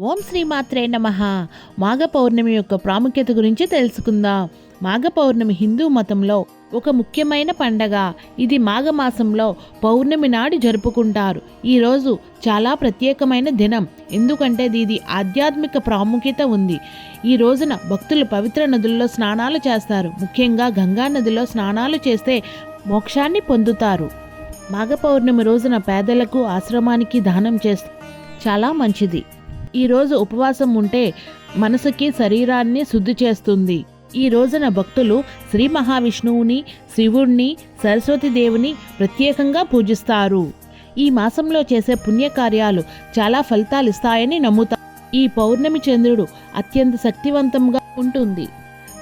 ఓం శ్రీమాత్రే నమ. మాఘ పౌర్ణమి యొక్క ప్రాముఖ్యత గురించి తెలుసుకుందాం. మాఘ పౌర్ణమి హిందూ మతంలో ఒక ముఖ్యమైన పండగ. ఇది మాఘమాసంలో పౌర్ణమి నాడు జరుపుకుంటారు. ఈరోజు చాలా ప్రత్యేకమైన దినం. ఎందుకంటే ఇది ఆధ్యాత్మిక ప్రాముఖ్యత ఉంది. ఈ రోజున భక్తులు పవిత్ర నదుల్లో స్నానాలు చేస్తారు. ముఖ్యంగా గంగా నదిలో స్నానాలు చేస్తే మోక్షాన్ని పొందుతారు. మాఘ పౌర్ణమి రోజున పేదలకు ఆశ్రమానికి దానం చేస్తారు. చాలా మంచిది. ఈరోజు ఉపవాసం ఉంటే మనసుకి శరీరాన్ని శుద్ధి చేస్తుంది. ఈ రోజున భక్తులు శ్రీ మహావిష్ణువుని శివుణ్ణి సరస్వతి దేవుని ప్రత్యేకంగా పూజిస్తారు. ఈ మాసంలో చేసే పుణ్యకార్యాలు చాలా ఫలితాలు ఇస్తాయని నమ్ముతారు ఈ పౌర్ణమి చంద్రుడు అత్యంత శక్తివంతంగా ఉంటుంది.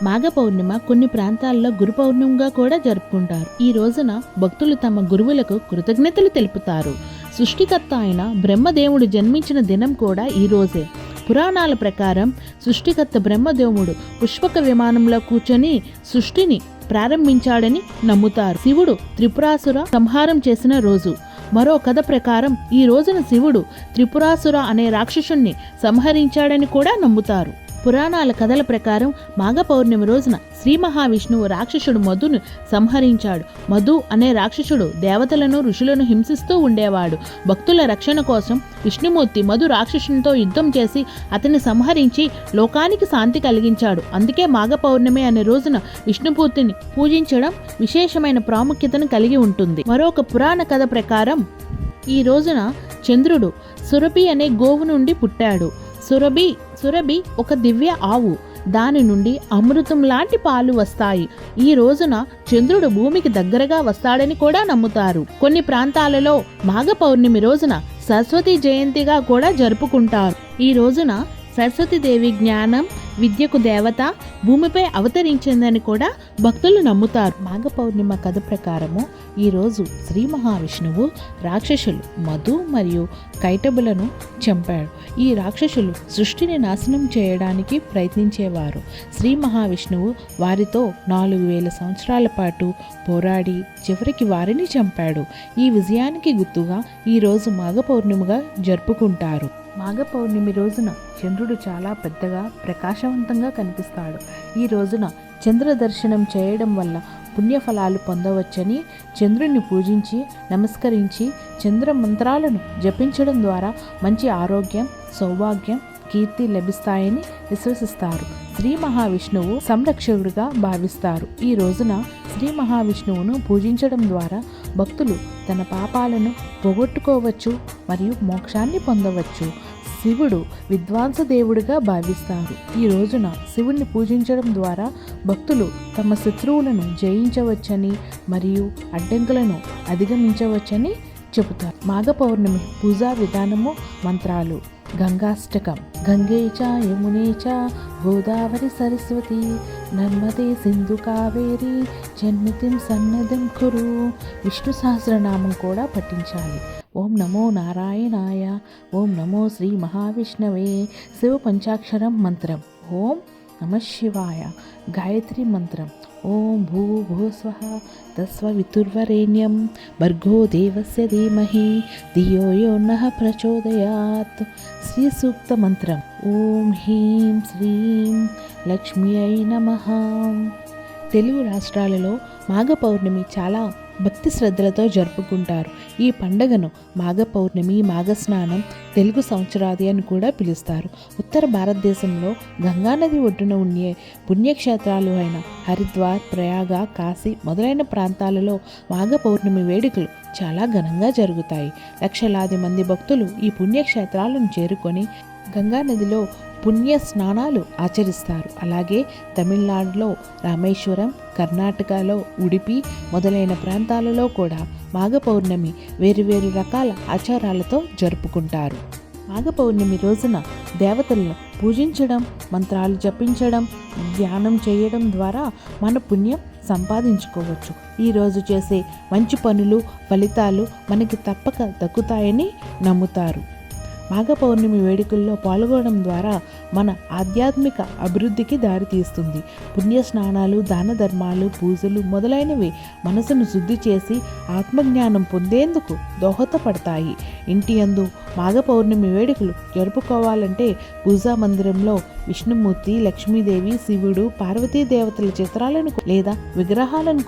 మాఘ పౌర్ణిమ కొన్ని ప్రాంతాల్లో గురు పౌర్ణమిగా కూడా జరుపుకుంటారు. ఈ రోజున భక్తులు తమ గురువులకు కృతజ్ఞతలు తెలుపుతారు. సృష్టికర్త అయిన బ్రహ్మదేవుడు జన్మించిన దినం కూడా ఈ రోజే. పురాణాల ప్రకారం సృష్టికర్త బ్రహ్మదేవుడు పుష్పక విమానంలో కూర్చొని సృష్టిని ప్రారంభించాడని నమ్ముతారు. శివుడు త్రిపురాసుర సంహారం చేసిన రోజు. మరో కథ ప్రకారం ఈ రోజున శివుడు త్రిపురాసుర అనే రాక్షసుణ్ణి సంహరించాడని కూడా నమ్ముతారు. పురాణాల కథల ప్రకారం మాఘ పౌర్ణమి రోజున శ్రీ మహావిష్ణువు రాక్షసుడు మధును సంహరించాడు. మధు అనే రాక్షసుడు దేవతలను ఋషులను హింసిస్తూ ఉండేవాడు. భక్తుల రక్షణ కోసం విష్ణుమూర్తి మధు రాక్షసునితో యుద్ధం చేసి అతన్ని సంహరించి లోకానికి శాంతి కలిగించాడు. అందుకే మాఘ పౌర్ణమి అనే రోజున విష్ణుమూర్తిని పూజించడం విశేషమైన ప్రాముఖ్యతను కలిగి ఉంటుంది. మరొక పురాణ కథ ప్రకారం ఈ రోజున చంద్రుడు సురభి అనే గోవు నుండి పుట్టాడు. సురభి సురభి ఒక దివ్య ఆవు. దాని నుండి అమృతం లాంటి పాలు వస్తాయి. ఈ రోజున చంద్రుడు భూమికి దగ్గరగా వస్తాడని కూడా నమ్ముతారు. కొన్ని ప్రాంతాలలో మాఘ పౌర్ణమి రోజున సరస్వతి జయంతిగా కూడా జరుపుకుంటారు. ఈ రోజున సరస్వతీదేవి జ్ఞానం విద్యకు దేవత భూమిపై అవతరించిందని కూడా భక్తులు నమ్ముతారు. మాఘ పౌర్ణిమ కథ ప్రకారము ఈరోజు శ్రీ మహావిష్ణువు రాక్షసులు మధు మరియు కైటబులను చంపాడు. ఈ రాక్షసులు సృష్టిని నాశనం చేయడానికి ప్రయత్నించేవారు. శ్రీ మహావిష్ణువు వారితో నాలుగు వేల సంవత్సరాల పాటు పోరాడి చివరికి వారిని చంపాడు. ఈ విజయానికి గుర్తుగా ఈరోజు మాఘ పౌర్ణిమగా జరుపుకుంటారు. మాఘ పౌర్ణమి రోజున చంద్రుడు చాలా పెద్దగా ప్రకాశవంతంగా కనిపిస్తాడు. ఈ రోజున చంద్ర దర్శనం చేయడం వల్ల పుణ్యఫలాలు పొందవచ్చని చంద్రుని పూజించి నమస్కరించి చంద్ర మంత్రాలను జపించడం ద్వారా మంచి ఆరోగ్యం సౌభాగ్యం కీర్తి లభిస్తాయని విశ్వసిస్తారు. శ్రీ మహావిష్ణువు సంరక్షకుడిగా భావిస్తారు. ఈ రోజున శ్రీ మహావిష్ణువును పూజించడం ద్వారా భక్తులు తన పాపాలను పోగొట్టుకోవచ్చు మరియు మోక్షాన్ని పొందవచ్చు. శివుడు విద్వాంస దేవుడిగా భావిస్తారు. ఈ రోజున శివుణ్ణి పూజించడం ద్వారా భక్తులు తమ శత్రువులను జయించవచ్చని మరియు అడ్డంకులను అధిగమించవచ్చని చెబుతారు. మాఘ పౌర్ణమి పూజా విధానము మంత్రాలు. గంగాష్టకం. గంగే చ యమునే చ గోదావరి సరస్వతి నర్మదే సింధు కావేరి జన్మతిం సన్నదం కురు. విష్ణు సహస్రనామం కూడా పఠించాలి. ఓం నమో నారాయణాయ ఓం నమో శ్రీ మహావిష్ణవే. శివ పంచాక్షరం మంత్రం. ఓం నమ శివాయ. గాయత్రి మంత్రం. ఓం భూ భూస్వ తస్వవితుర్వరేణ్యం భర్గో దేవస్య ధీమహి ధియో యో నః ప్రచోదయాత్ శ్రీ సూక్త మంత్రం ఓం హ్రీం శ్రీం లక్ష్మి అయి నమ తెలుగు రాష్ట్రాలలో మాఘ పౌర్ణమి చాలా భక్తి శ్రద్ధలతో జరుపుకుంటారు. ఈ పండగను మాఘ పౌర్ణమి మాఘ స్నానం తెలుగు సంవత్సరాది అని కూడా పిలుస్తారు. ఉత్తర భారతదేశంలో గంగానది ఒడ్డున ఉండే పుణ్యక్షేత్రాలు అయిన హరిద్వార్ ప్రయాగ కాశీ మొదలైన ప్రాంతాలలో మాఘ పౌర్ణమి వేడుకలు చాలా ఘనంగా జరుగుతాయి. లక్షలాది మంది భక్తులు ఈ పుణ్యక్షేత్రాలను చేరుకొని గంగా నదిలో పుణ్య స్నానాలు ఆచరిస్తారు. అలాగే తమిళనాడులో రామేశ్వరం కర్ణాటకలో ఉడిపి మొదలైన ప్రాంతాలలో కూడా మాఘ పౌర్ణమి వేరువేరు రకాల ఆచారాలతో జరుపుకుంటారు. మాఘ పౌర్ణమి రోజున దేవతలను పూజించడం మంత్రాలు జపించడం ధ్యానం చేయడం ద్వారా మన పుణ్యం సంపాదించుకోవచ్చు. ఈరోజు చేసే మంచి పనులు ఫలితాలు మనకి తప్పక దక్కుతాయని నమ్ముతారు. మాఘ పౌర్ణమి వేడుకల్లో పాల్గొనడం ద్వారా మన ఆధ్యాత్మిక అభివృద్ధికి దారితీస్తుంది. పుణ్య స్నానాలు దాన ధర్మాలు పూజలు మొదలైనవి మనసును శుద్ధి చేసి ఆత్మజ్ఞానం పొందేందుకు దోహదపడతాయి. ఇంటి యందు మాఘ పౌర్ణమి వేడుకలు జరుపుకోవాలంటే పూజా మందిరంలో విష్ణుమూర్తి లక్ష్మీదేవి శివుడు పార్వతీ దేవతల చిత్రాలను లేదా విగ్రహాలను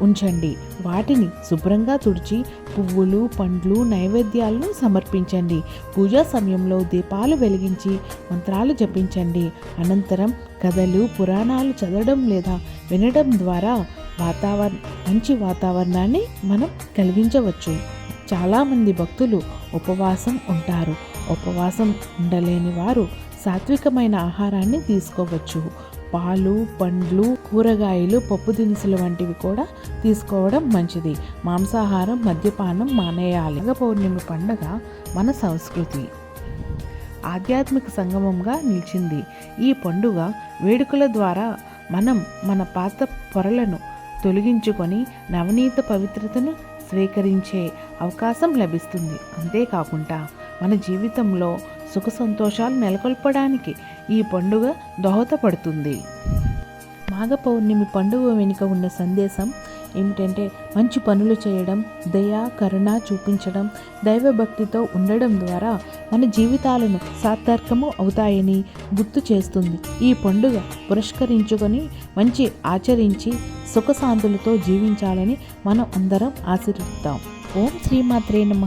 ఉంచండి. వాటిని శుభ్రంగా తుడిచి పువ్వులు పండ్లు నైవేద్యాలను సమర్పించండి. పూజా సమయంలో దీపాలు వెలిగించి మంత్రాలు జపించండి. అనంతరం కథలు పురాణాలు చదవడం లేదా వినడం ద్వారా వాతావరణ మంచి వాతావరణాన్ని మనం కలిగించవచ్చు. చాలామంది భక్తులు ఉపవాసం ఉంటారు. ఉపవాసం ఉండలేని వారు సాత్వికమైన ఆహారాన్ని తీసుకోవచ్చు. పాలు పండ్లు కూరగాయలు పప్పు దినుసులు వంటివి కూడా తీసుకోవడం మంచిది. మాంసాహారం మద్యపానం మానేయాలి. నాగ పౌర్ణమి పండుగ మన సంస్కృతి. ఆధ్యాత్మిక సంగమంగా నిలిచింది. ఈ పండుగ వేడుకల ద్వారా మనం మన పాత పొరలను తొలగించుకొని నవనీత పవిత్రతను స్వీకరించే అవకాశం లభిస్తుంది. అంతేకాకుండా మన జీవితంలో సుఖ సంతోషాలు నెలకొల్పడానికి ఈ పండుగ దోహదపడుతుంది. మాఘ పౌర్ణమి పండుగ వెనుక ఉన్న సందేశం ఏమిటంటే మంచి పనులు చేయడం దయ కరుణ చూపించడం దైవభక్తితో ఉండడం ద్వారా మన జీవితాలను సార్థకము అవుతాయని గుర్తు చేస్తుంది. ఈ పండుగ పురస్కరించుకొని మంచి ఆచరించి సుఖశాంతులతో జీవించాలని మనం అందరం ఆశీర్వదిద్దాం. ఓం శ్రీమాత్రే నమ.